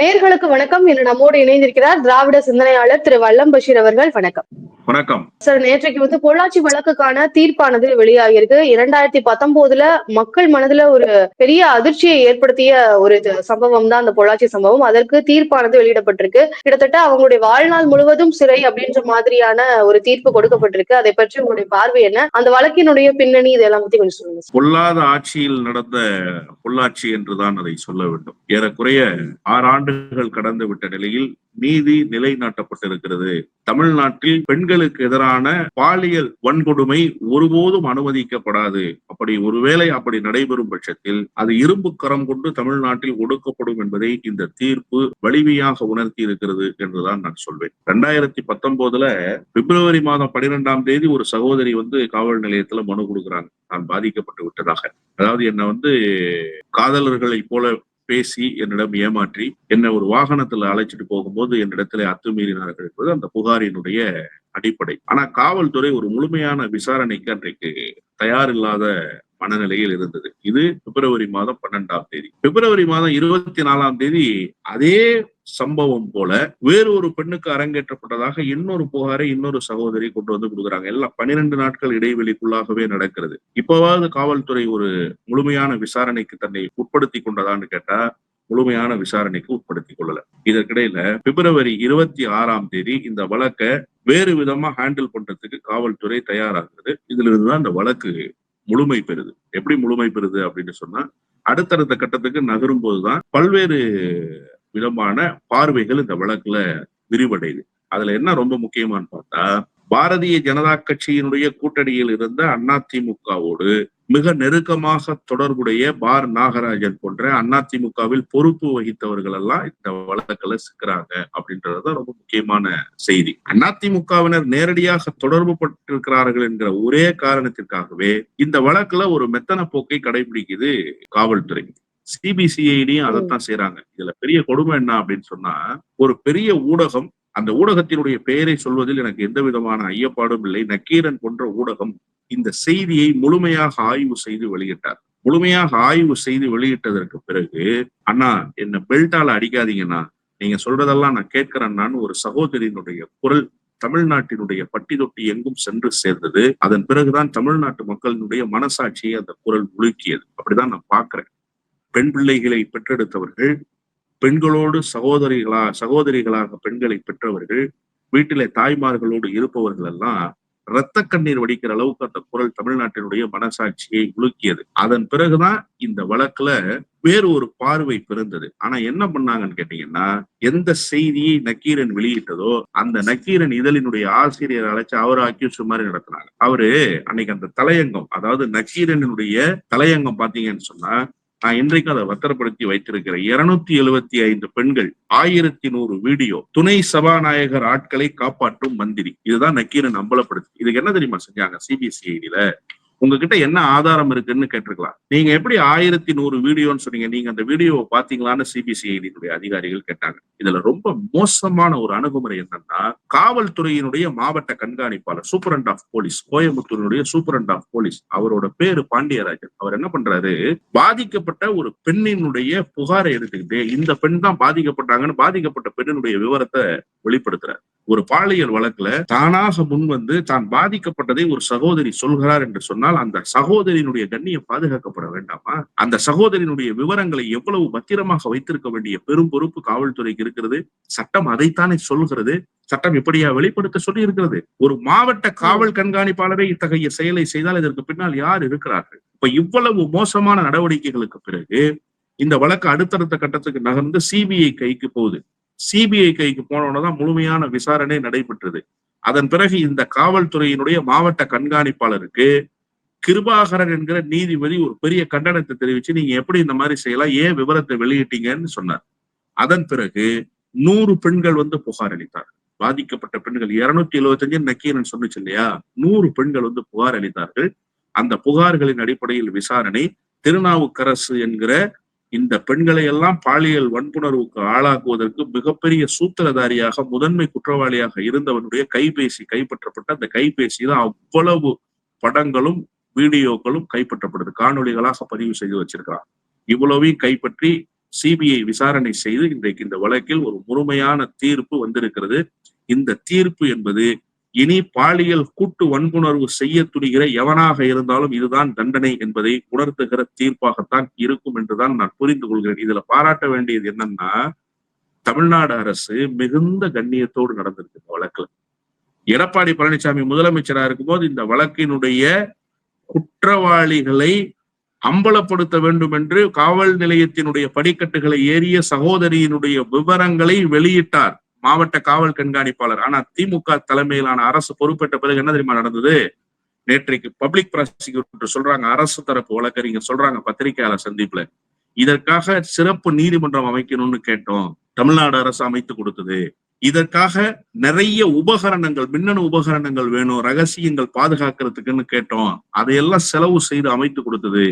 நேர்களுக்கு வணக்கம். இன்று நம்மோடு இணைந்திருக்கிறார் திராவிட சிந்தனையாளர் திரு வல்லம் பஷீர் அவர்கள். வணக்கம். வணக்கம். சார் நேற்றைக்கு வந்து பொள்ளாச்சி வழக்குக்கான தீர்ப்பானது வெளியாகியிருக்கு. இரண்டாயிரத்தி பத்தொன்பதுல மக்கள் மனதுல ஒரு பெரிய அதிர்ச்சியை ஏற்படுத்திய ஒரு சம்பவம் தான் அந்த பொள்ளாச்சி சம்பவம். அதற்கு தீர்ப்பானது வெளியிடப்பட்டிருக்கு. கிட்டத்தட்ட அவங்களுடைய வாழ்நாள் முழுவதும் சிறை அப்படின்ற மாதிரியான ஒரு தீர்ப்பு கொடுக்கப்பட்டிருக்கு. அதை பற்றி உங்களுடைய பார்வை என்ன? அந்த வழக்கினுடைய பின்னணி இதெல்லாம் பத்தி கொஞ்சம் சொல்லுங்க. பொல்லாத ஆட்சியில் நடந்த பொள்ளாச்சி என்றுதான் அதை சொல்ல வேண்டும். ஏறக்குறைய ஆறு ஆண்டுகள் கடந்து விட்ட நிலையில் நீதி நிலைநாட்டப்பட்டிருக்கிறது. தமிழ்நாட்டில் பெண்களுக்கு எதிரான பாலியல் வன்கொடுமை ஒருபோதும் அனுமதிக்கப்படாது. அப்படி ஒருவேளை அப்படி நடைபெறும் பட்சத்தில் அது இரும்பு கரம் கொண்டு தமிழ்நாட்டில் ஒடுக்கப்படும் என்பதை இந்த தீர்ப்பு வலிமையாக உணர்த்தி இருக்கிறது என்றுதான் நான் சொல்வேன். ரெண்டாயிரத்தி பத்தொன்பதுல பிப்ரவரி மாதம் பன்னிரெண்டாம் தேதி ஒரு சகோதரி வந்து காவல் நிலையத்துல மனு கொடுக்குறாங்க. நான் பாதிக்கப்பட்டு விட்டதாக. அதாவது என்ன வந்து காதலர்களை போல பேசி என்னிடம் ஏமாற்றி என்னை ஒரு வாகனத்துல அழைச்சிட்டு போகும்போது என்னிடத்துல அத்துமீறினார்கள் என்பது அந்த புகாரினுடைய அடிப்படை. ஆனா காவல்துறை ஒரு முழுமையான விசாரணைக்கு அன்றைக்கு தயாரில்லாத மனநிலையில் இருந்தது. இது பிப்ரவரி மாதம் பன்னெண்டாம் தேதி. பிப்ரவரி மாதம் இருபத்தி நாலாம் தேதி அதே சம்பவம் போல வேறு ஒரு பெண்ணுக்கு அரங்கேற்றப்பட்டதாக இன்னொரு புகாரை இன்னொரு சகோதரி கொண்டு வந்து கொடுக்குறாங்க. எல்லாம் பன்னிரண்டு நாட்கள் இடைவெளிக்குள்ளாகவே நடக்கிறது. இப்பவாவது காவல்துறை ஒரு முழுமையான விசாரணைக்கு தன்னை உட்படுத்தி கொண்டதான்னு கேட்டா முழுமையான விசாரணைக்கு உட்படுத்திக் கொள்ளல. இதற்கிடையில பிப்ரவரி இருபத்தி ஆறாம் தேதி இந்த வழக்கை வேறு விதமா ஹேண்டில் பண்றதுக்கு காவல்துறை தயாராகிறது. இதுல இருந்துதான் இந்த வழக்கு முழுமை பெறுது. எப்படி முழுமை பெறுது அப்படின்னு சொன்னா அடுத்தடுத்த கட்டத்துக்கு நகரும் போதுதான் பல்வேறு விதமான பார்வைகள் இந்த வழக்குல விரிவடையுது. அதுல என்ன ரொம்ப முக்கியமான்னு பார்த்தா பாரதிய ஜனதா கட்சியினுடைய கூட்டணியில் இருந்த அதிமுகவோடு மிக நெருக்கமாக தொடர்புடைய பார் நாகராஜன் போன்ற அதிமுகவில் பொறுப்பு வகித்தவர்கள் எல்லாம் இந்த வழக்குல சிக்கிறாங்க அப்படின்றதுதான் ரொம்ப முக்கியமான செய்தி. அதிமுகவினர் நேரடியாக தொடர்பு பட்டிருக்கிறார்கள் என்கிற ஒரே காரணத்திற்காகவே இந்த வழக்குல ஒரு மெத்தன போக்கை கடைபிடிக்குது காவல்துறை. சிபிசிஐடியும் அதைத்தான் செய்யறாங்க இதுல பெரிய கொடுமை என்ன அப்படின்னு சொன்னா ஒரு பெரிய ஊடகம் அந்த ஊடகத்தினுடைய பெயரை சொல்வதில் எனக்கு எந்த விதமான ஐயப்பாடும் இல்லை. நக்கீரன் போன்ற ஊடகம் இந்த செய்தியை முழுமையாக ஆய்வு செய்து வெளியிட்டார். முழுமையாக ஆய்வு செய்து வெளியிட்டதற்கு பிறகு அண்ணா என்ன பெல்ட்டால அடிக்காதீங்கண்ணா. நீங்க சொல்றதெல்லாம் நான் கேட்கிறேன்னான்னு ஒரு சகோதரியினுடைய குரல் தமிழ்நாட்டினுடைய பட்டி தொட்டி எங்கும் சென்று சேர்ந்தது. அதன் பிறகுதான் தமிழ்நாட்டு மக்களினுடைய மனசாட்சியை அந்த குரல் முழுக்கியது அப்படிதான் நான் பார்க்கிறேன். பெண் பிள்ளைகளை பெற்றெடுத்தவர்கள் பெண்களோடு சகோதரிகளா சகோதரிகளாக பெண்களை பெற்றவர்கள் வீட்டிலே தாய்மார்களோடு இருப்பவர்கள் எல்லாம் இரத்த கண்ணீர் வடிக்கிற அளவுக்கு அந்த குரல் தமிழ்நாட்டினுடைய மனசாட்சியை உலுக்கியது. அதன் பிறகுதான் இந்த வழக்குல வேறு ஒரு பார்வை பிறந்தது. ஆனா என்ன பண்ணாங்கன்னு கேட்டீங்கன்னா எந்த செய்தியை நக்கீரன் வெளியிட்டதோ அந்த நக்கீரன் இதழினுடைய ஆசிரியர் அழைச்சு அவர் அக்யூஸ் மாதிரி நடத்தினாங்க. அவரு அன்னைக்கு அந்த தலையங்கம் அதாவது நக்கீரனுடைய தலையங்கம் பாத்தீங்கன்னு சொன்னா நான் இன்றைக்கு அதை பத்திரப்படுத்தி வைத்திருக்கிறேன். இருநூத்தி எழுபத்தி ஐந்து பெண்கள் ஆயிரத்தி நூறு வீடியோ துணை சபாநாயகர் ஆட்களை காப்பாற்றும் மந்திரி. இதுதான் நக்கீரன் அம்பலப்படுத்தி. இதுக்கு என்ன தெரியுமா செஞ்சாங்க? சிபிசிஐடியில உங்ககிட்ட என்ன ஆதாரம் இருக்குன்னு கேட்டிருக்கலாம். நீங்க எப்படி ஆயிரத்தி நூறு வீடியோன்னு சொன்னீங்க. நீங்க அந்த வீடியோவை பாத்தீங்களான்னு சிபிசிஐடியினுடைய அதிகாரிகள் கேட்டாங்க. இதுல ரொம்ப மோசமான ஒரு அணுகுமுறை என்னன்னா காவல்துறையினுடைய மாவட்ட கண்காணிப்பாளர் சூப்பரண்ட் ஆஃப் போலீஸ் கோயம்புத்தூரினுடைய சூப்பரண்ட் ஆஃப் போலீஸ் அவரோட பேரு பாண்டியராஜன். அவர் என்ன பண்றாரு? பாதிக்கப்பட்ட ஒரு பெண்ணினுடைய புகாரை எடுத்துக்கிட்டு இந்த பெண் தான் பாதிக்கப்பட்டாங்கன்னு பாதிக்கப்பட்ட பெண்ணினுடைய விவரத்தை வெளிப்படுத்துறாரு. ஒரு பாலியல் வழக்குல தானாக முன் வந்து தான் பாதிக்கப்பட்டதை ஒரு சகோதரி சொல்கிறார் என்று சொன்னால் அந்த சகோதரியினுடைய கண்ணியம் பாதுகாக்கப்பட வேண்டாமா? அந்த சகோதரியினுடைய விவரங்களை எவ்வளவு பத்திரமாக வைத்திருக்க வேண்டிய பெரும் பொறுப்பு காவல்துறைக்கு இருக்கிறது? சட்டம் அதைத்தானே சொல்கிறது? சட்டம் இப்படியா வெளிப்படுத்த சொல்லி இருக்கிறது ஒரு மாவட்ட காவல் கண்காணிப்பாளரே இத்தகைய செயலை செய்தால் இதற்கு பின்னால் யார் இருக்கிறார்கள்? இப்ப இவ்வளவு மோசமான நடவடிக்கைகளுக்கு பிறகு இந்த வழக்கு அடுத்தடுத்த கட்டத்துக்கு நகர்ந்து சிபிஐ கைக்கு போகுது. சிபிஐ கைக்கு போனோடதான் முழுமையான விசாரணை நடைபெற்றது. அதன் பிறகு இந்த காவல்துறையினுடைய மாவட்ட கண்காணிப்பாளருக்கு கிருபாகரன் என்கிற நீதிபதி ஒரு பெரிய கண்டனத்தை தெரிவிச்சு நீங்க எப்படி இந்த மாதிரி செய்யலாம்? ஏன் விவரத்தை வெளியிட்டீங்கன்னு சொன்னார். அதன் பிறகு நூறு பெண்கள் வந்து புகார் அளித்தார். பாதிக்கப்பட்ட பெண்கள் இருநூத்தி எழுபத்தஞ்சு நக்கீரன் சொன்னுச்சு இல்லையா? நூறு பெண்கள் வந்து புகார் அளித்தார்கள். அந்த புகார்களின் அடிப்படையில் விசாரணை திருநாவுக்கரசு என்கிற இந்த பெண்களை எல்லாம் பாலியல் வன்புணர்வுக்கு ஆளாக்குவதற்கு மிகப்பெரிய சூத்திரதாரியாக முதன்மை குற்றவாளியாக இருந்தவனுடைய கைபேசி கைப்பற்றப்பட்ட அந்த கைபேசி தான் அவ்வளவு படங்களும் வீடியோக்களும் கைப்பற்றப்படுது. காணொளிகளாக பதிவு செய்து வச்சிருக்கிறான். இவ்வளவையும் கைப்பற்றி சிபிஐ விசாரணை செய்து இன்றைக்கு இந்த வழக்கில் ஒரு முழுமையான தீர்ப்பு வந்திருக்கிறது. இந்த தீர்ப்பு என்பது இனி பாலியல் கூட்டு வன்புணர்வு செய்ய துணிகிற எவனாக இருந்தாலும் இதுதான் தண்டனை என்பதை உணர்த்துகிற தீர்ப்பாகத்தான் இருக்கும் என்றுதான் நான் புரிந்து கொள்கிறேன். இதுல பாராட்ட வேண்டியது என்னன்னா தமிழ்நாடு அரசு மிகுந்த கண்ணியத்தோடு நடந்திருக்கு இந்த வழக்குல. எடப்பாடி பழனிசாமி முதலமைச்சரா இருக்கும்போது இந்த வழக்கினுடைய குற்றவாளிகளை அம்பலப்படுத்த வேண்டும் என்று காவல் நிலையத்தினுடைய படிக்கட்டுகளை ஏறிய சகோதரியினுடைய விவரங்களை வெளியிட்டார். மாவட்ட காவல் கண்காணிப்பாளர். ஆனா திமுக தலைமையிலான அரசு பொறுப்பேற்ற பிறகு என்ன தெரியுமா நடந்தது? நேற்றைக்கு பப்ளிக் ப்ராசிக்யூட்டர் சொல்றாங்க அரசு தரப்பு வழக்கறிஞர் சொல்றாங்க பத்திரிகையாளர் சந்திப்புல. இதற்காக சிறப்பு நீதிமன்றம் அமைக்கணும்னு கேட்டோம். தமிழ்நாடு அரசு அமைத்து கொடுத்தது. இதற்காக நிறைய உபகரணங்கள் மின்னணு உபகரணங்கள் வேணும் ரகசியங்கள் பாதுகாக்கிறதுக்குன்னு கேட்டோம். அதையெல்லாம் செலவு செய்து அமைத்து கொடுத்தது.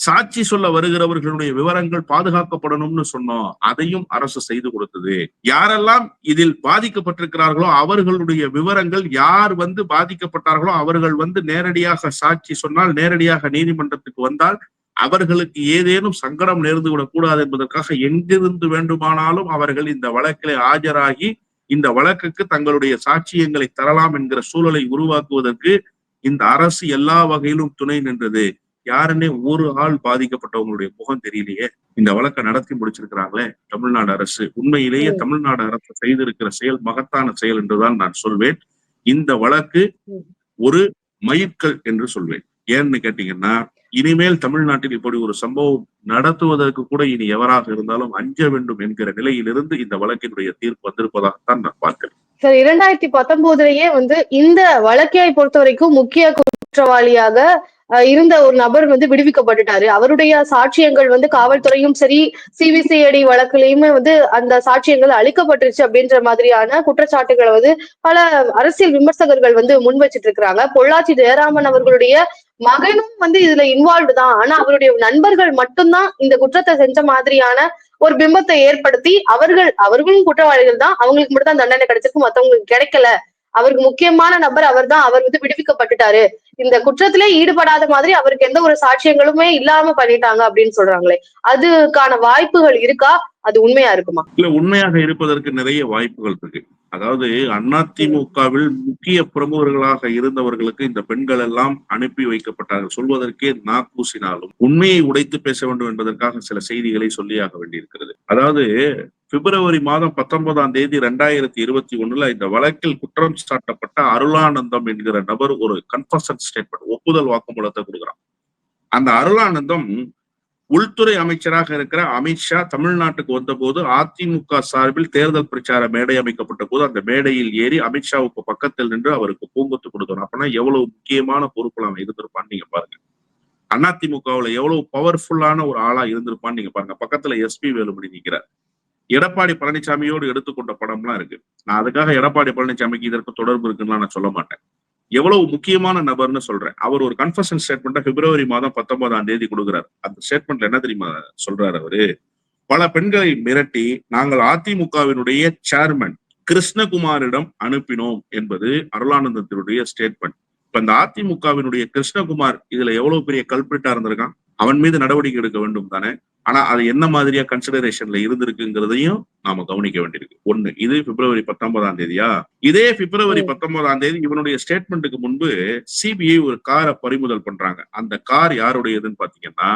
சாட்சி சொல்ல வருகிறவர்களுடைய விவரங்கள் பாதுகாக்கப்படணும்னு சொன்னோம் அதையும் அரசு செய்து கொடுத்தது. யாரெல்லாம் இதில் பாதிக்கப்பட்டிருக்கிறார்களோ அவர்களுடைய விவரங்கள் யார் வந்து பாதிக்கப்பட்டார்களோ அவர்கள் வந்து நேரடியாக சாட்சி சொன்னால் நேரடியாக நீதிமன்றத்துக்கு வந்தால் அவர்களுக்கு ஏதேனும் சங்கடம் நேர்ந்து விடக்கூடாது என்பதற்காக எங்கிருந்து வேண்டுமானாலும் அவர்கள் இந்த வழக்கிலே ஆஜராகி இந்த வழக்குக்கு தங்களுடைய சாட்சியங்களை தரலாம் என்கிற சூழலை உருவாக்குவதற்கு இந்த அரசு எல்லா வகையிலும் துணை நின்றது. யாருன்னே ஒரு ஆள் பாதிக்கப்பட்டவங்களுடைய முகம் தெரியலையே. இந்த வழக்கை நடத்தி முடிச்சிருக்கிறாங்களே தமிழ்நாடு அரசு. உண்மையிலேயே தமிழ்நாடு அரசு செய்திருக்கிற செயல் மகத்தான செயல் என்றுதான் நான் சொல்வேன். இந்த வழக்கு ஒரு மைல்கல் என்று சொல்வேன். ஏன்னு கேட்டீங்கன்னா இனிமேல் தமிழ்நாட்டில் இப்படி ஒரு சம்பவம் நடத்துவதற்கு கூட இனி எவராக இருந்தாலும் அஞ்ச வேண்டும் என்கிற நிலையிலிருந்து இந்த வழக்கினுடைய தீர்ப்பு வந்திருப்பதாகத்தான் நான் பார்க்கிறேன். சார் இரண்டாயிரத்தி பத்தொன்பதுலயே வந்து இந்த வழக்கை பொறுத்த வரைக்கும் முக்கிய குற்றவாளியாக இருந்த ஒரு நபர் வந்து விடுவிக்கப்பட்டுட்டாரு. அவருடைய சாட்சியங்கள் வந்து காவல்துறையும் சரி சிபிசிஐடி வழக்குலயுமே வந்து அந்த சாட்சியங்கள் அளிக்கப்பட்டுருச்சு அப்படின்ற மாதிரியான குற்றச்சாட்டுகளை வந்து பல அரசியல் விமர்சகர்கள் வந்து முன் வச்சிட்டு இருக்கிறாங்க பொள்ளாச்சி ஜெயராமன் அவர்களுடைய மகனும் வந்து இதுல இன்வால்வ் தான். ஆனா அவருடைய நண்பர்கள் மட்டும்தான் இந்த குற்றத்தை செஞ்ச மாதிரியான ஒரு பிம்பத்தை ஏற்படுத்தி அவர்கள் அவர்களும் குற்றவாளிகள் தான் அவங்களுக்கு மட்டும் தான் தண்டனை கிடைச்சிருக்கு மத்தவங்களுக்கு கிடைக்கல. அவருக்கு முக்கியமான நபர் அவர் தான் அவர் வந்து விடுவிக்கப்பட்டுட்டாரு. இந்த குற்றத்திலே ஈடுபடாத மாதிரி அவருக்கு எந்த ஒரு சாட்சியங்களுமே இல்லாம பண்ணிட்டாங்க அப்படின்னு சொல்றாங்களே. அதுக்கான வாய்ப்புகள் இருக்கா? அது உண்மையா இருக்குமா? இல்ல உண்மையாக இருப்பதற்கு நிறைய வாய்ப்புகள் இருக்கு. அதாவது அதிமுகவில் முக்கிய பிரமுகர்களாக இருந்தவர்களுக்கு இந்த பெண்கள் எல்லாம் அனுப்பி வைக்கப்பட்டார்கள். சொல்வதற்கே நாக்கூசினாலும் உண்மையை உடைத்து பேச வேண்டும் என்பதற்காக சில செய்திகளை சொல்லியாக வேண்டியிருக்கிறது. அதாவது பிப்ரவரி மாதம் பத்தொன்பதாம் தேதி ரெண்டாயிரத்தி இருபத்தி ஒண்ணுல இந்த வழக்கில் குற்றம் சாட்டப்பட்ட அருளானந்தம் என்கிற நபர் ஒரு கன்ஃபர்சன் ஸ்டேட்மெண்ட் ஒப்புதல் வாக்குமூலத்தை கொடுக்குறான். அந்த அருளானந்தம் உள்துறை அமைச்சராக இருக்கிற அமித்ஷா தமிழ்நாட்டுக்கு வந்தபோது அதிமுக சார்பில் தேர்தல் பிரச்சார மேடை அமைக்கப்பட்ட போது அந்த மேடையில் ஏறி அமித்ஷாவுக்கு பக்கத்தில் நின்று அவருக்கு பூங்கொத்து கொடுக்கணும் அப்பனா எவ்வளவு முக்கியமான பொறுப்புல அவன் இருந்திருப்பான்னு நீங்க பாருங்க. அதிமுகவுல எவ்வளவு பவர்ஃபுல்லான ஒரு ஆளா இருந்திருப்பான்னு நீங்க பாருங்க. பக்கத்துல எஸ்பி வேலுமணி நிற்கிறார் எடப்பாடி பழனிசாமியோடு எடுத்துக்கொண்ட படம்லாம் இருக்கு. நான் அதுக்காக எடப்பாடி பழனிசாமிக்கு இதற்கு தொடர்பு இருக்குன்னு நான் சொல்ல மாட்டேன். எவ்வளவு முக்கியமான நபர்னு சொல்றேன். அவர் ஒரு கன்ஃபர்ஷன் ஸ்டேட்மெண்ட்டை பிப்ரவரி மாதம் பத்தொன்பதாம் தேதி கொடுக்குறாரு. அந்த ஸ்டேட்மெண்ட்ல என்ன தெரியுமா சொல்றாரு அவரு? பல பெண்களை மிரட்டி நாங்கள் அதிமுகவினுடைய சேர்மன் கிருஷ்ணகுமாரிடம் அனுப்பினோம் என்பது அருளானந்தத்தினுடைய ஸ்டேட்மெண்ட் இப்ப இந்த அதிமுகவினுடைய கிருஷ்ணகுமார் இதுல எவ்வளவு பெரிய கல்பிரிட்டா இருந்திருக்கான்? அவன் மீது நடவடிக்கை எடுக்க வேண்டும் தானே? ஆனா அது என்ன மாதிரியா கன்சிடரேஷன்ல இருந்திருக்குங்கிறதையும் நாம கவனிக்க வேண்டியிருக்கு. ஒண்ணு இது பிப்ரவரி பத்தொன்பதாம் தேதியா? இதே பிப்ரவரி பத்தொன்பதாம் தேதி இவனுடைய ஸ்டேட்மெண்ட்டுக்கு முன்பு சிபிஐ ஒரு காரை பறிமுதல் பண்றாங்க. அந்த கார் யாருடையதுன்னு பாத்தீங்கன்னா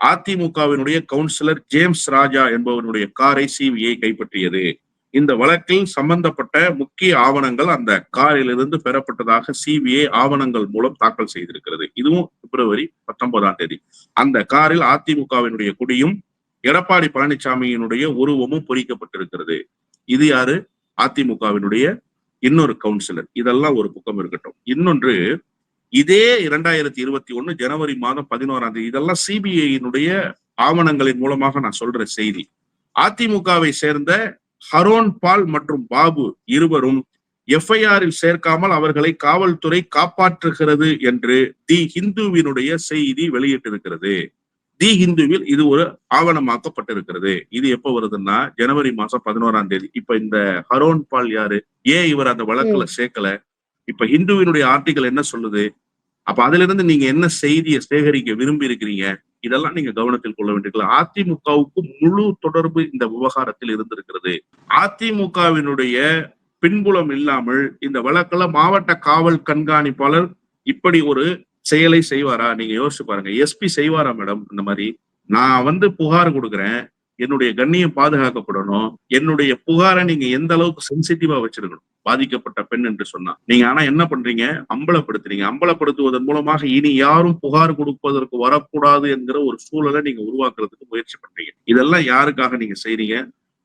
அதிமுகவினுடைய கவுன்சிலர் ஜேம்ஸ் ராஜா என்பவனுடைய காரை சிபிஐ கைப்பற்றியது. இந்த வழக்கில் சம்பந்தப்பட்ட முக்கிய ஆவணங்கள் அந்த காரிலிருந்து பெறப்பட்டதாக சிபிஐ ஆவணங்கள் மூலம் தாக்கல் செய்திருக்கிறது. இதுவும் பிப்ரவரி பத்தொன்பதாம் தேதி. அந்த காரில் அதிமுகவினுடைய கொடியும் எடப்பாடி பழனிசாமியினுடைய உருவமும் பொறிக்கப்பட்டிருக்கிறது. இது யாரு? அதிமுகவினுடைய இன்னொரு கவுன்சிலர் இதெல்லாம் ஒரு பக்கம் இருக்கட்டும். இன்னொன்று இதே இரண்டாயிரத்தி இருபத்தி ஒண்ணு ஜனவரி மாதம் பதினோராம் தேதி. இதெல்லாம் சிபிஐயினுடைய ஆவணங்களின் மூலமாக நான் சொல்ற செய்தி. அதிமுகவை சேர்ந்த ஹரோன் பால் மற்றும் பாபு இருவரும் எஃப்ஐஆரில் சேர்க்காமல் அவர்களை காவல்துறை காப்பாற்றுகிறது என்று தி ஹிந்துவினுடைய செய்தி வெளியிட்டிருக்கிறது. தி ஹிந்துவில் இது ஒரு ஆவணமாக்கப்பட்டிருக்கிறது. இது எப்ப வருதுன்னா ஜனவரி மாசம் பதினோராம் தேதி. இப்ப இந்த ஹரோன் பால் யாரு? ஏன் இவர் அந்த வழக்குல சேர்க்கல? இப்ப ஹிந்துவினுடைய ஆர்டிகல் என்ன சொல்லுது? அப்ப அதுல இருந்து நீங்க என்ன செய்தியை சேகரிக்க விரும்பி இருக்கிறீங்க? இதெல்லாம் நீங்க கவனத்தில் கொள்ள வேண்டியிருக்கலாம் அதிமுகவுக்கு முழு தொடர்பு இந்த விவகாரத்தில் இருந்திருக்கிறது. அதிமுகவினுடைய பின்புலம் இல்லாமல் இந்த வழக்கில் மாவட்ட காவல் கண்காணிப்பாளர் இப்படி ஒரு செயலை செய்வாரா? நீங்க யோசிச்சு பாருங்க. எஸ்பி செய்வாரா மேடம்? இந்த மாதிரி நான் வந்து புகார் கொடுக்குறேன். என்னுடைய கண்ணியம் பாதுகாக்கப்படணும். என்னுடைய புகாரை நீங்க எந்த அளவுக்கு சென்சிட்டிவா வச்சிருக்கணும். பாதிக்கப்பட்ட பெண் என்று சொன்னா. நீங்க ஆனா என்ன பண்றீங்க? அம்பலப்படுத்துறீங்க. அம்பலப்படுத்துவதன் மூலமாக இனி யாரும் புகார் கொடுப்பதற்கு வரக்கூடாது என்கிற ஒரு சூழலை நீங்க உருவாக்குறதுக்கு முயற்சி பண்றீங்க. இதெல்லாம் யாருக்காக நீங்க செய்றீங்க?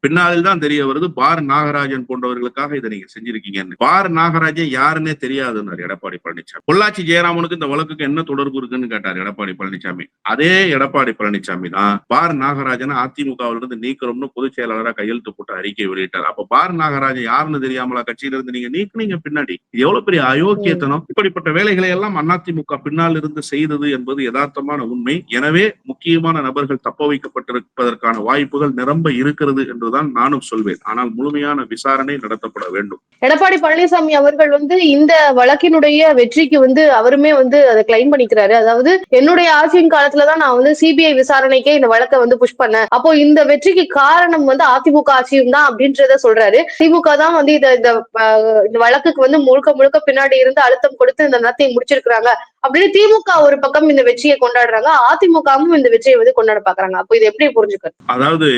பின்னாளில் தான் தெரிய வருது. பார் நாகராஜன் போன்றவர்களுக்காக இதை நீங்க செஞ்சிருக்கீங்கன்னு. பார் நாகராஜன் யாருன்னே தெரியாதுன்னாரு எடப்பாடி பழனிசாமி பொள்ளாச்சி ஜெயராமனுக்கு இந்த வழக்குக்கு என்ன தொடர்பு இருக்குன்னு கேட்டார் எடப்பாடி பழனிசாமி அதே எடப்பாடி பழனிசாமி தான் பார் நாகராஜன் அதிமுகவிலிருந்து நீக்கிறோம்னு பொதுச் செயலாளராக கையெழுத்து போட்டு அறிக்கை வெளியிட்டார். அப்ப பார் நாகராஜன் யாருன்னு தெரியாமலா கட்சியில இருந்து நீங்க நீக்குனீங்க பின்னாடி? இது எவ்வளவு பெரிய அயோக்கியத்தனம். இப்படிப்பட்ட வேலைகளை எல்லாம் அதிமுக பின்னால் இருந்து செய்தது என்பது யதார்த்தமான உண்மை. எனவே முக்கியமான நபர்கள் தப்ப வைக்கப்பட்டிருப்பதற்கான வாய்ப்புகள் நிரம்ப இருக்கிறது என்றுதான் நானும் சொல்வேன். ஆனால் முழுமையான விசாரணை நடத்தப்பட வேண்டும். எடப்பாடி பழனிசாமி அவர்கள் வந்து இந்த வழக்கினுடைய வெற்றிக்கு வந்து அவருமே வந்து அதை கிளைம் பண்ணிக்கிறாரு. அதாவது என்னுடைய ஆட்சியின் காலத்துலதான் நான் வந்து சிபிஐ விசாரணைக்கே இந்த வழக்கை வந்து புஷ் பண்ணேன். அப்போ இந்த வெற்றிக்கு காரணம் வந்து அதிமுக ஆட்சியும் தான் அப்படின்றத சொல்றாரு. திமுக தான் வந்து இத இந்த இந்த வழக்குக்கு வந்து முழுக்க முழுக்க பின்னாடி இருந்து அழுத்தம் கொடுத்து இந்த நடத்தை முடிச்சிருக்கிறாங்க. அப்படின்னு திமுக ஒரு பக்கம் இந்த வெற்றியை கொண்டாடுறாங்க. அதிமுகவும் இந்த வெற்றியை வந்து கொண்டாட பாக்குறாங்க. அப்போ இது எப்படி புரிஞ்சுக்கிறது அதாவது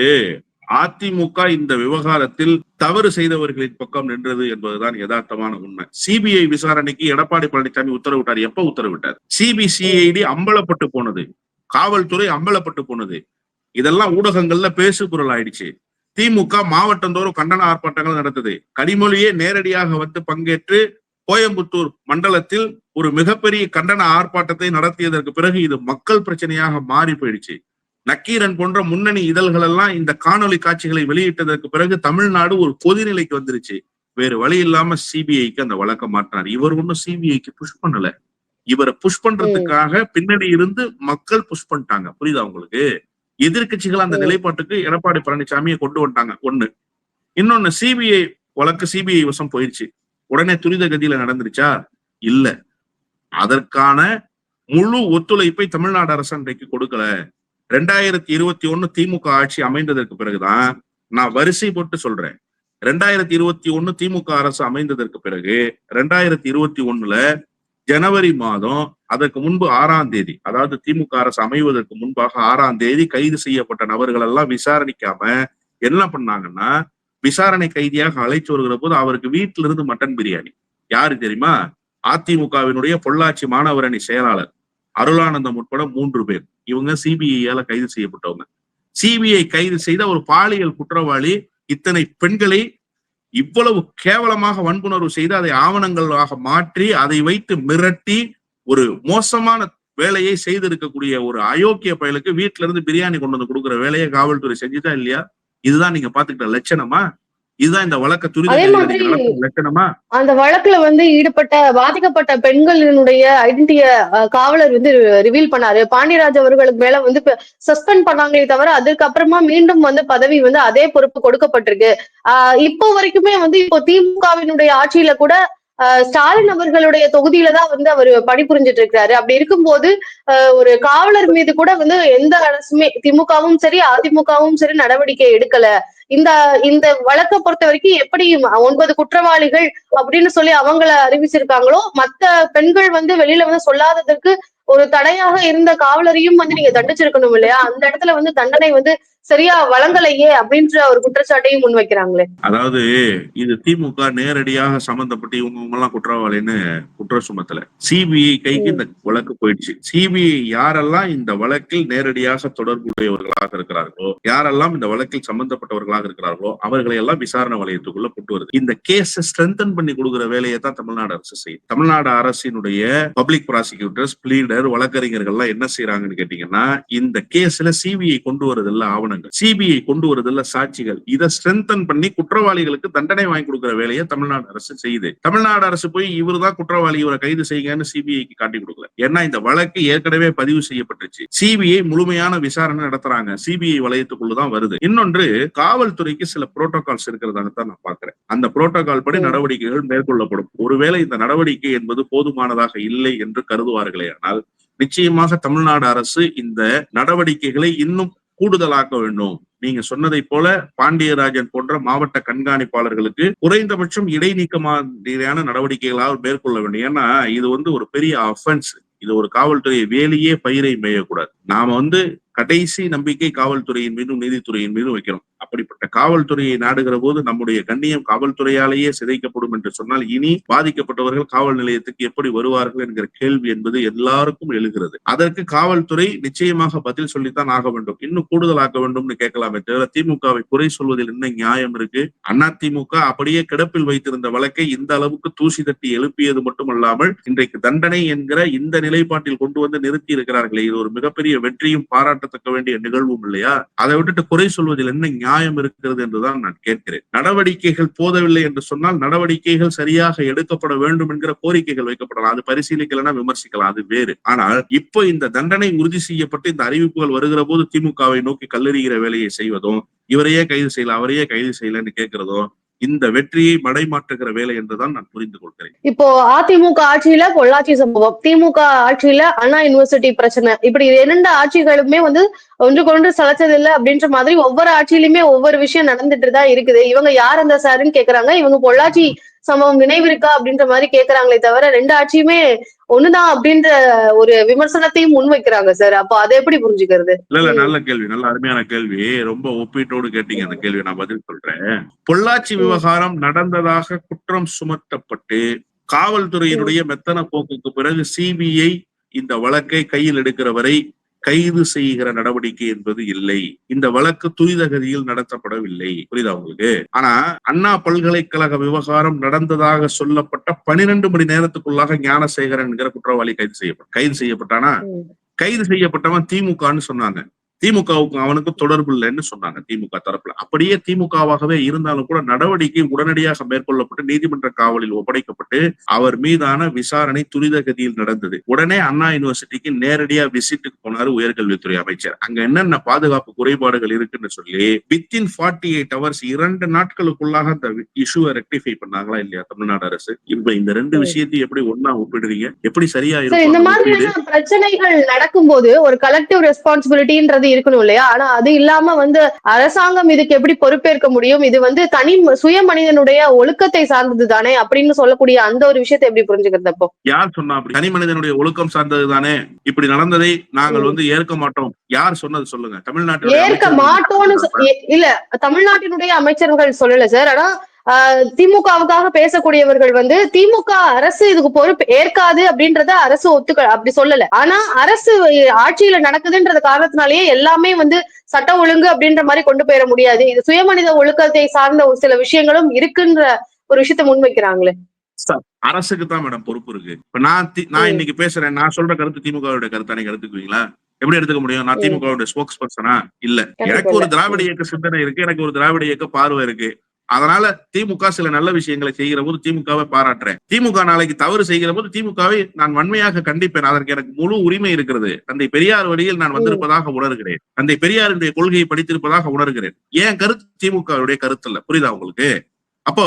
அதிமுக இந்த விவகாரத்தில் தவறு செய்தவர்களின் பக்கம் நின்றது என்பதுதான் யதார்த்தமான உண்மை. சிபிஐ விசாரணைக்கு எடப்பாடி பழனிசாமி உத்தரவிட்டார். எப்ப உத்தரவிட்டார்? சிபிசிஐடி அம்பலப்பட்டு போனது. காவல்துறை அம்பலப்பட்டு போனது. இதெல்லாம் ஊடகங்கள்ல பேசு பொருள் ஆயிடுச்சு. திமுக மாவட்டந்தோறும் கண்டன ஆர்ப்பாட்டங்கள் நடந்தது கனிமொழியே நேரடியாக வந்து பங்கேற்று கோயம்புத்தூர் மண்டலத்தில் ஒரு மிகப்பெரிய கண்டன ஆர்ப்பாட்டத்தை நடத்தியதற்கு பிறகு இது மக்கள் பிரச்சனையாக மாறி போயிடுச்சு. நக்கீரன் போன்ற முன்னணி இதழ்கள் எல்லாம் இந்த காணொளி காட்சிகளை வெளியிட்டதற்கு பிறகு தமிழ்நாடு ஒரு பொதுநிலைக்கு வந்துருச்சு. வேறு வழி இல்லாம சிபிஐக்கு அந்த வழக்கம் மாற்றினார். இவர் ஒன்னும் சிபிஐக்கு புஷ் பண்ணல. இவரை புஷ் பண்றதுக்காக பின்னாடி இருந்து மக்கள் புஷ் பண்ணிட்டாங்க. புரியுதா உங்களுக்கு? எதிர்க்கட்சிகள் அந்த. நிலைப்பாட்டுக்கு எடப்பாடி பழனிசாமியை கொண்டு வந்துட்டாங்க. ஒண்ணு. இன்னொன்னு சிபிஐ வழக்கு சிபிஐ வசம் போயிடுச்சு உடனே துரித கதியில நடந்துருச்சா? இல்ல. அதற்கான முழு ஒத்துழைப்பை தமிழ்நாடு அரசு அன்றைக்கு கொடுக்கல. ரெண்டாயிரத்தி இருபத்தி ஒண்ணு திமுக ஆட்சி அமைந்ததற்கு பிறகுதான் நான் வரிசை போட்டு சொல்றேன். ரெண்டாயிரத்தி இருபத்தி ஒண்ணு திமுக அரசு அமைந்ததற்கு பிறகு ரெண்டாயிரத்தி இருபத்தி ஒண்ணுல ஜனவரி மாதம் அதற்கு முன்பு ஆறாம் தேதி அதாவது திமுக அரசு அமைவதற்கு முன்பாக ஆறாம் தேதி கைது செய்யப்பட்ட நபர்கள் எல்லாம் விசாரணிக்காம என்ன பண்ணாங்கன்னா விசாரணை கைதியாக அழைச்சு வருகிற போது அவருக்கு வீட்டில இருந்து மட்டன் பிரியாணி. யாரு தெரியுமா? அதிமுகவினுடைய பொள்ளாச்சி மாணவரணி செயலாளர். அருளானந்தம் உட்பட மூன்று பேர். இவங்க சிபிஐயால கைது செய்யப்பட்டவங்க. சிபிஐ கைது செய்த ஒரு பாலியல் குற்றவாளி இத்தனை பெண்களை இவ்வளவு கேவலமாக வன்புணர்வு செய்து அதை ஆவணங்களாக மாற்றி அதை வைத்து மிரட்டி ஒரு மோசமான வேலையை செய்திருக்கக்கூடிய ஒரு அயோக்கிய பயலுக்கு வீட்டுல இருந்து பிரியாணி கொண்டு வந்து கொடுக்குற வேலையை காவல்துறை செஞ்சுதா இல்லையா? இதுதான் நீங்க பாத்துக்கிட்ட லட்சணமா? இதுதான் இந்த வழக்க துரித லட்சணமா அந்த வழக்குல வந்து ஈடுபட்ட பாதிக்கப்பட்ட பெண்களினுடைய ஐடென்டிட்டிய காவலர் வந்து ரிவீல் பண்ணாரு. பாண்டியராஜ் அவர்களுக்கு மேல வந்து சஸ்பெண்ட் பண்ணாங்களே தவிர அதுக்கப்புறமா மீண்டும் வந்து பதவி வந்து அதே பொறுப்பு கொடுக்கப்பட்டிருக்கு. ஆஹ் இப்போ வரைக்குமே வந்து இப்போ திமுகவினுடைய ஆட்சியில கூட ஸ்டாலின் அவர்களுடைய தொகுதியில தான் வந்து அவர் பணிபுரிஞ்சிட்டு இருக்காரு அப்படி இருக்கும்போது ஒரு காவலர் மீது கூட வந்து எந்த அரசுமே திமுகவும் சரி அதிமுகவும் சரி நடவடிக்கை எடுக்கல. இந்த இந்த வழக்கை பொறுத்த வரைக்கும் எப்படி ஒன்பது குற்றவாளிகள் அப்படின்னு சொல்லி அவங்கள அறிவிச்சிருக்காங்களோ மத்த பெண்கள் வந்து வெளியில வந்து சொல்லாததற்கு ஒரு தடையாக இருந்த காவலரையும் வந்து நீங்க தண்டிச்சிருக்கணும் இல்லையா? அந்த இடத்துல வந்து தண்டனை வந்து சரியா வழங்கலையே அப்படின்ற ஒரு குற்றச்சாட்டையும் முன்வைக்கிறாங்களே அதாவது இது திமுக நேரடியாக சம்பந்தப்பட்டு இவங்க இவங்க எல்லாம் குற்றவாளின்னு குற்ற சுமத்தல. சிபிஐ கைக்கு இந்த வழக்கு போயிடுச்சு. சிபிஐ யாரெல்லாம் இந்த வழக்கில் நேரடியாக தொடர்புடையவர்களாக இருக்கிறார்களோ யாரெல்லாம் இந்த வழக்கில் சம்பந்தப்பட்டவர்களாக இருக்கிறார்களோ அவர்களை எல்லாம் விசாரணை வலயத்துக்குள்ள கொண்டு வருது. இந்த கேஸ் ஸ்ட்ரென்தன் பண்ணி கொடுக்குற வேலையை தான் தமிழ்நாடு அரசு செய்யுது. தமிழ்நாடு அரசினுடைய பப்ளிக் ப்ராசிக்யூட்டர்ஸ் பிளீடர் வழக்கறிஞர்கள் எல்லாம் என்ன செய்யறாங்கன்னு கேட்டீங்கன்னா இந்த கேஸ்ல சிபிஐ கொண்டு வரதில்ல ஆவணங்கள். சிபிஐ கொண்டு வரதில்ல சாட்சிகள். இதை ஸ்ட்ரென்தன் பண்ணி குற்றவாளிகளுக்கு தண்டனை வாங்கி கொடுக்கிற வேலையை தமிழ்நாடு அரசு செய்யுது. தமிழ்நாடு அரசு போய் இவர்தான் குற்றவாளி இவரை கைது செய்யுங்கன்னு சிபிஐக்கு காட்டி கொடுக்கல. ஏன்னா இந்த வழக்கு ஏற்கனவே பதிவு செய்யப்பட்டுச்சு. சிபிஐ முழுமையான விசாரணை நடத்துறாங்க. சிபிஐ வலயத்துக்குள்ளதான் வருது. இன்னொன்று காவல்துறைக்கு சில புரோட்டோகால்ஸ் இருக்கிறதாகத்தான் நான் பாக்குறேன் அந்த புரோட்டோகால் படி. நடவடிக்கைகள் மேற்கொள்ளப்படும். ஒருவேளை இந்த நடவடிக்கை என்பது போதுமானதாக இல்லை என்று கருதுவார்களே ஆனால் நிச்சயமாக தமிழ்நாடு அரசு இந்த நடவடிக்கைகளை இன்னும் கூடுதலாக்க வேண்டும். நீங்க சொன்னதை போல பாண்டியராஜன் போன்ற மாவட்ட கண்காணிப்பாளர்களுக்கு குறைந்தபட்சம் இடைநீக்க மாதிரியான நடவடிக்கைகளால் மேற்கொள்ள வேண்டும். ஏன்னா இது வந்து ஒரு பெரிய அஃபென்ஸ் இது ஒரு காவல்துறை வேலையே பயிரை மேயக்கூடாது. நாம வந்து கடைசி நம்பிக்கை காவல்துறையின் மீதும் நீதித்துறையின் மீதும் வைக்கிறோம். அப்படிப்பட்ட காவல்துறையை நாடுகிற போது நம்முடைய கண்ணியம் காவல்துறையாலேயே சிதைக்கப்படும் என்று சொன்னால் இனி பாதிக்கப்பட்டவர்கள் காவல் நிலையத்துக்கு எப்படி வருவார்கள் என்கிற கேள்வி என்பது எல்லாருக்கும் எழுகிறது. அதற்கு காவல்துறை நிச்சயமாக பதில் சொல்லித்தான் ஆக வேண்டும். இன்னும் கூடுதலாக்க வேண்டும்னு கேட்கலாமே தவிர திமுகவை குறை சொல்வதில் என்ன நியாயம் இருக்கு? அண்ணா திமுக அப்படியே கிடப்பில் வைத்திருந்த வழக்கை இந்த அளவுக்கு தூசி தட்டி எழுப்பியது மட்டுமல்லாமல் இன்றைக்கு தண்டனை என்கிற இந்த நிலைப்பாட்டில் கொண்டு வந்து நிறுத்தி இருக்கிறார்களே. இது ஒரு மிகப்பெரிய வெற்றியும் பாராட்டு பாராட்டத்தக்க வேண்டிய நிகழ்வும் இல்லையா? அதை விட்டுட்டு குறை சொல்வதில் என்ன நியாயம் இருக்கிறது என்றுதான் நான் கேட்கிறேன். நடவடிக்கைகள் போதவில்லை என்று சொன்னால் நடவடிக்கைகள் சரியாக எடுக்கப்பட வேண்டும் என்கிற கோரிக்கைகள் வைக்கப்படலாம். அது பரிசீலிக்கலன்னா விமர்சிக்கலாம். அது வேறு. ஆனால் இப்போ இந்த தண்டனை உறுதி செய்யப்பட்டு இந்த அறிவிப்புகள் வருகிற போது திமுகவை நோக்கி கல்லெறிகிற வேலையை செய்வதும் இவரையே கைது செய்யல அவரையே கைது செய்யலன்னு கேட்கிறதும் இந்த வெற்றியை மடைமாற்றுகிற வேலை என்றுதான் நான் புரிந்து கொள்கிறேன். இப்போ அதிமுக ஆட்சியில பொள்ளாச்சி சம்பவம். திமுக ஆட்சியில அண்ணா யூனிவர்சிட்டி பிரச்சனை. இப்படி இரண்டு ஆட்சிகளுமே வந்து ஒன்றுக்கொன்று சலைச்சது இல்ல அப்படின்ற மாதிரி ஒவ்வொரு ஆட்சியிலுமே ஒவ்வொரு விஷயம் நடந்துட்டு தான் இருக்குது. இவங்க யார் அந்த சாருன்னு கேக்குறாங்க. இவங்க பொள்ளாச்சி சம்பவம் நினைவு இருக்கா அப்படின்ற மாதிரி கேக்குறாங்களே தவிர ரெண்டு ஆட்சியுமே ஒண்ணுதான் அப்படின்ற ஒரு விமர்சனத்தையும் முன்வைக்கிறாங்க சார். அப்போ அதை எப்படி புரிஞ்சுக்கிறது? இல்ல இல்ல நல்ல கேள்வி. நல்ல அருமையான கேள்வி. ரொம்ப ஒப்பீட்டோடு கேட்டீங்க அந்த கேள்வி நான் பதில் சொல்றேன். பொள்ளாச்சி விவகாரம் நடந்ததாக குற்றம் சுமத்தப்பட்டு காவல்துறையினுடைய மெத்தன போக்குக்கு பிறகு சிபிஐ இந்த வழக்கை கையில் எடுக்கிற வரை கைது செய்கிற நடவடிக்கை என்பது இல்லை. இந்த வழக்கு துரித கதியில் நடத்தப்படவில்லை. புரியுதா உங்களுக்கு? ஆனா அண்ணா பல்கலைக்கழக விவகாரம் நடந்ததாக சொல்லப்பட்ட பனிரெண்டு மணி நேரத்துக்குள்ளாக ஞானசேகரன் என்கிற குற்றவாளி கைது செய்யப்பட்ட கைது செய்யப்பட்டானா? கைது செய்யப்பட்டவன் திமுகன்னு சொன்னாங்க. திமுகவுக்கு அவனுக்கு தொடர்பு இல்லைன்னு சொன்னாங்க திமுக தரப்புல. அப்படியே திமுகவாகவே இருந்தாலும் கூட நடவடிக்கை உடனடியாக மேற்கொள்ளப்பட்டு நீதிமன்ற காவலில் ஒப்படைக்கப்பட்டு அவர் மீதான விசாரணை துரித கதியில் நடந்தது. உடனே அண்ணா யூனிவர்சிட்டிக்கு நேரடியா விசிட்டுக்கு போனாரு உயர்கல்வித்துறை அமைச்சர். அங்க என்னென்ன பாதுகாப்பு குறைபாடுகள் இருக்குன்னு சொல்லி வித்தின் ஃபார்ட்டி எயிட் ஹவர்ஸ் இரண்டு நாட்களுக்குள்ளாக அந்த இஷ்யூவை ரெக்டிஃபை பண்ணாங்களா இல்லையா தமிழ்நாடு அரசு? இப்ப இந்த ரெண்டு. விஷயத்தையும் எப்படி ஒண்ணா ஒப்பிடுறீங்க? எப்படி சரியா சார் இந்த இருக்கும்? ஒப்பீடு? மாதிரியான பிரச்சனைகள் நடக்கும்போது ஒரு கலெக்டிவ் ரெஸ்பான்சிபிலிட்டின்றது இருக்கணும் இல்லையா? ஆனா அது இல்லாம வந்து அரசாங்கம் இதுக்கு எப்படி பொறுப்பேற்க முடியும்? இது வந்து தனி சுய மனிதனுடைய ஒழுக்கத்தை சார்ந்தது தானே அப்படின்னு சொல்லக்கூடிய அந்த ஒரு விஷயத்தை எப்படி புரிஞ்சுக்கிறது அப்போ? யார் சொன்னா அப்படி? தனி மனிதனுடைய ஒழுக்கம் சார்ந்தது தானே இப்படி நடந்ததை நாங்கள் வந்து ஏற்க மாட்டோம். யார் சொன்னது சொல்லுங்க? தமிழ்நாட்டில் ஏற்க மாட்டோம்னு இல்ல தமிழ்நாட்டினுடைய அமைச்சர்கள் சொல்லல சார். ஆனா திமுகவுக்காக பேசக்கூடியவர்கள் வந்து திமுக அரசு இதுக்கு பொறுப்பு ஏற்காது அப்படின்றத அரசு ஒத்துக்க அப்படி சொல்லல. ஆனா அரசு ஆட்சியில நடக்குதுன்றது காரணத்தினாலேயே எல்லாமே வந்து சட்ட ஒழுங்கு அப்படின்ற மாதிரி கொண்டு போயிட முடியாது. இது சுயமனித ஒழுக்கத்தை சார்ந்த ஒரு சில விஷயங்களும் இருக்குன்ற ஒரு விஷயத்த முன்வைக்கிறாங்களே. அரசுக்கு தான் மேடம் பொறுப்பு இருக்கு. இப்ப நான் நான். இன்னைக்கு பேசுறேன். நான் சொல்ற கருத்து திமுகவுடைய கருத்தா நீங்க எடுத்துக்குவீங்களா? எப்படி எடுத்துக்க முடியும்? நான். திமுகவுடைய ஸ்போக்ஸ் பர்சனா இல்ல. எனக்கு ஒரு. திராவிட இயக்க சிந்தனை இருக்கு. எனக்கு ஒரு திராவிட இயக்க பார்வை இருக்கு. அதனால திமுக சில நல்ல விஷயங்களை செய்கிற போது திமுகவை பாராட்டுறேன். திமுக நாளைக்கு தவறு செய்கிற போது திமுகவை நான் வன்மையாக கண்டிப்பேன். அதற்கு எனக்கு முழு உரிமை இருக்கிறது. தந்தை பெரியார் வழியில் நான் வந்திருப்பதாக உணர்கிறேன். தந்தை பெரியாருடைய கொள்கையை படித்திருப்பதாக உணர்கிறேன். ஏன் கருத்து திமுகவுடைய கருத்து இல்ல புரியுதா உங்களுக்கு? அப்போ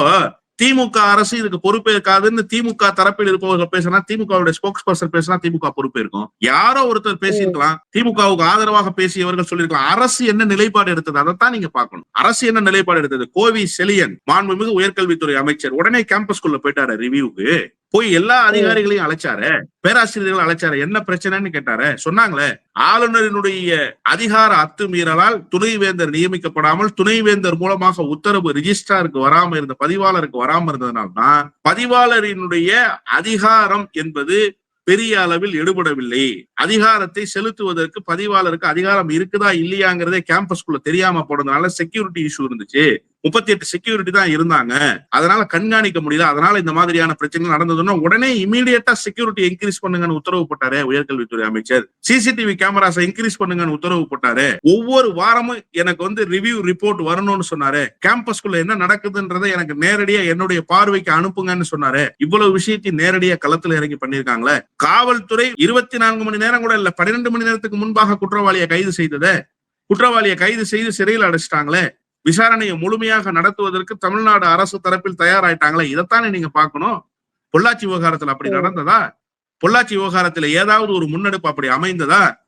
திமுக அரசு இதுக்கு பொறுப்பேற்காதுன்னு திமுக தரப்பில் இருப்பவர்கள் பேசினா திமுகவுடைய ஸ்போக்ஸ் பர்சன் பேசினா திமுக பொறுப்பேற்கும். யாரோ ஒருத்தர் பேசியிருக்கலாம். திமுகவுக்கு ஆதரவாக பேசியவர்கள் சொல்லியிருக்கலாம். அரசு என்ன நிலைப்பாடு எடுத்தது? அதைத்தான் நீங்க பாக்கணும் அரசு என்ன நிலைப்பாடு எடுத்தது? கோவி செலியன் மாண்புமிகு உயர்கல்வித்துறை அமைச்சர் உடனே கேம்பஸ்குள்ள போயிட்டாரு ரிவியூக்கு போய் எல்லா அதிகாரிகளையும் அழைச்சாரு. பேராசிரியர்கள் அழைச்சாரு. என்ன பிரச்சனைன்னு கேட்டாரு? சொன்னாங்களே ஆளுநரினுடைய அதிகார அத்துமீறலால் துணைவேந்தர் நியமிக்கப்படாமல் துணைவேந்தர் மூலமாக உத்தரவு ரிஜிஸ்ட்ராருக்கு வராம இருந்த பதிவாளருக்கு வராம இருந்ததுனால்தான் பதிவாளரினுடைய அதிகாரம் என்பது பெரிய அளவில் எடுபடவில்லை. அதிகாரத்தை செலுத்துவதற்கு பதிவாளருக்கு அதிகாரம் இருக்குதா இல்லையாங்கிறதே கேம்பஸ்குள்ள தெரியாம போனதுனால செக்யூரிட்டி இஷ்யூ இருந்துச்சு. முப்பத்தி எட்டு செக்யூரிட்டி தான் இருந்தாங்க. அதனால கண்காணிக்க முடியல. அதனால இந்த மாதிரியான பிரச்சனைகள் நடந்ததுன்னா உடனே இமீடியட்டா செக்யூரிட்டி இன்க்ரீஸ் பண்ணுங்கன்னு உத்தரவு போட்டாரு உயர்கல்வித்துறை அமைச்சர். சிசிடிவி கேமராஸை இன்க்ரீஸ் பண்ணுங்கன்னு உத்தரவு போட்டாரு. ஒவ்வொரு வாரமும் எனக்கு வந்து ரிவ்யூ ரிப்போர்ட் வரணும்னு சொன்னாரு. கேம்பஸ்குள்ள என்ன நடக்குதுன்றதை எனக்கு நேரடியா என்னுடைய பார்வைக்கு அனுப்புங்கன்னு சொன்னாரு. இவ்வளவு விஷயத்தையும் நேரடியா களத்துல இறங்கி பண்ணிருக்காங்களே. காவல்துறை இருபத்தி நான்கு மணி நேரம் கூட இல்ல பன்னிரெண்டு மணி நேரத்துக்கு முன்பாக குற்றவாளியை கைது செய்தது குற்றவாளியை கைது செய்து சிறையில் அடைச்சிட்டாங்களே. விசாரணையை முழுமையாக நடத்துவதற்கு தமிழ்நாடு அரசு தரப்பில் தயாராயிட்டாங்களே இதைத்தானே நீங்க பார்க்கணும்? பொள்ளாச்சி விவகாரத்துல அப்படி. நடந்ததா? பொள்ளாச்சி விவகாரத்துல ஏதாவது ஒரு முன்னெடுப்பு அப்படி அமைந்ததா?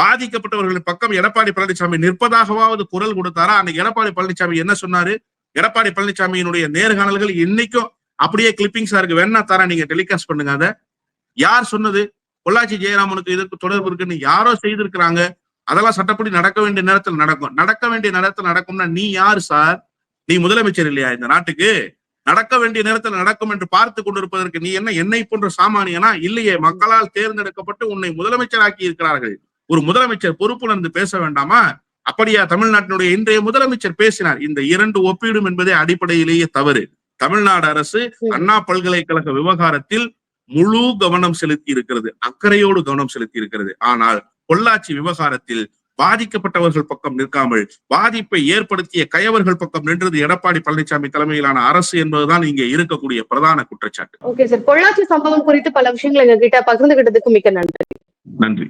பாதிக்கப்பட்டவர்களின் பக்கம் எடப்பாடி பழனிசாமி நிற்பதாகவாவது குரல் கொடுத்தாரா? அன்னைக்கு எடப்பாடி பழனிசாமி என்ன சொன்னாரு? எடப்பாடி பழனிசாமியினுடைய நேர்காணல்கள் இன்னைக்கும் அப்படியே கிளிப்பிங்ஸா இருக்கு. வேணா தரேன் நீங்க டெலிகாஸ்ட் பண்ணுங்க அதை. யார் சொன்னது? பொள்ளாச்சி ஜெயராமனுக்கு இதற்கு தொடர்பு இருக்குன்னு யாரோ செய்திருக்கிறாங்க. அதெல்லாம் சட்டப்படி நடக்க வேண்டிய நேரத்தில் நடக்கும். நடக்க வேண்டிய நேரத்தில் நடக்கும்னா நீ யார் சார்? நீ முதலமைச்சர் இல்லையா இந்த நாட்டுக்கு? நடக்க வேண்டிய நேரத்தில் நடக்கும் என்று பார்த்து கொண்டிருப்பதற்கு நீ என்ன என்னை போன்ற சாமானியனா? இல்லையே மக்களால் தேர்ந்தெடுக்கப்பட்டு உன்னை முதலமைச்சராக்கி இருக்கிறார்கள் ஒரு முதலமைச்சர் பொறுப்புணர்ந்து பேச வேண்டாமா? அப்படியா தமிழ்நாட்டினுடைய இன்றைய முதலமைச்சர் பேசினார். இந்த இரண்டு ஒப்பீடும் என்பதே அடிப்படையிலேயே தவறு. தமிழ்நாடு அரசு அண்ணா பல்கலைக்கழக விவகாரத்தில் முழு கவனம் செலுத்தி இருக்கிறது. அக்கறையோடு கவனம் செலுத்தி இருக்கிறது. ஆனால் பொள்ளாச்சி விவகாரத்தில் பாதிக்கப்பட்டவர்கள் பக்கம் நிற்காமல் பாதிப்பை ஏற்படுத்திய கயவர்கள் பக்கம் நின்றது எடப்பாடி பழனிசாமி தலைமையிலான அரசு என்பதுதான் இங்கே இருக்கக்கூடிய பிரதான குற்றச்சாட்டு. Okay sir. பொள்ளாச்சி சம்பவம் குறித்து பல விஷயங்கள் எங்க கிட்ட பகிர்ந்துகிட்டதுக்கு மிக்க நன்றி. நன்றி.